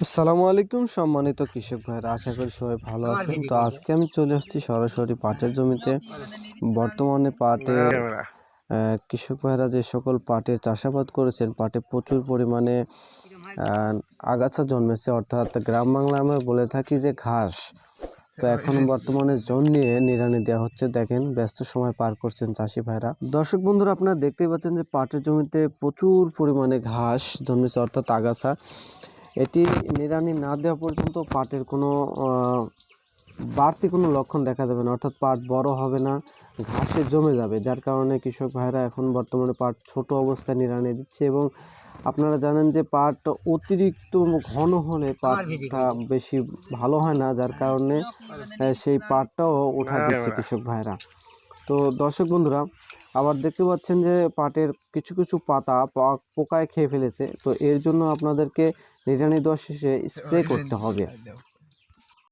আসসালামু আলাইকুম সম্মানিত কৃষক ভাইরা আশা করি সবাই ভালো আছেন। তো আজকে আমি চলে আসছি সরাসরি পাটের জমিতে। বর্তমানে আহ, কৃষক ভাইরা যে সকল পাটের চাষাবাদ করেছেন পাটে প্রচুর পরিমাণে আগাছা জন্মেছে। অর্থাৎ গ্রাম বাংলায় আমরা বলে থাকি যে ঘাস। তো এখন বর্তমানে জোন নিয়ে নিড়ানি দেওয়া হচ্ছে। দেখেন ব্যস্ত সময় পার করছেন চাষি ভাইরা। দর্শক বন্ধুরা আপনারা দেখতেই পাচ্ছেন যে পাটের জমিতে প্রচুর পরিমাণে ঘাস জন্মেছে অর্থাৎ আগাছা। এটি নিড়ানি না দেওয়া পর্যন্ত পাটের কোনো বাড়তি কোনো লক্ষণ দেখা দেবে না। অর্থাৎ পাট বড় হবে না ঘাসে জমে যাবে যার কারণে কৃষক ভাইরা এখন বর্তমানে পাট ছোট অবস্থায় নিড়ানি দিচ্ছে এবং আপনারা জানেন যে পাট অতিরিক্ত ঘন হলে পাটটা বেশি ভালো হয় না যার কারণে সেই পাটটাও উঠা দিচ্ছে কৃষক ভাইরা। তো দর্শক বন্ধুরা আবার দেখতে পাচ্ছেন যে পাটের কিছু কিছু পাতা পোকায় খেয়ে ফেলেছে। তো এর জন্য আপনাদেরকে নিড়ানি দশ শেষে স্প্রে করতে হবে।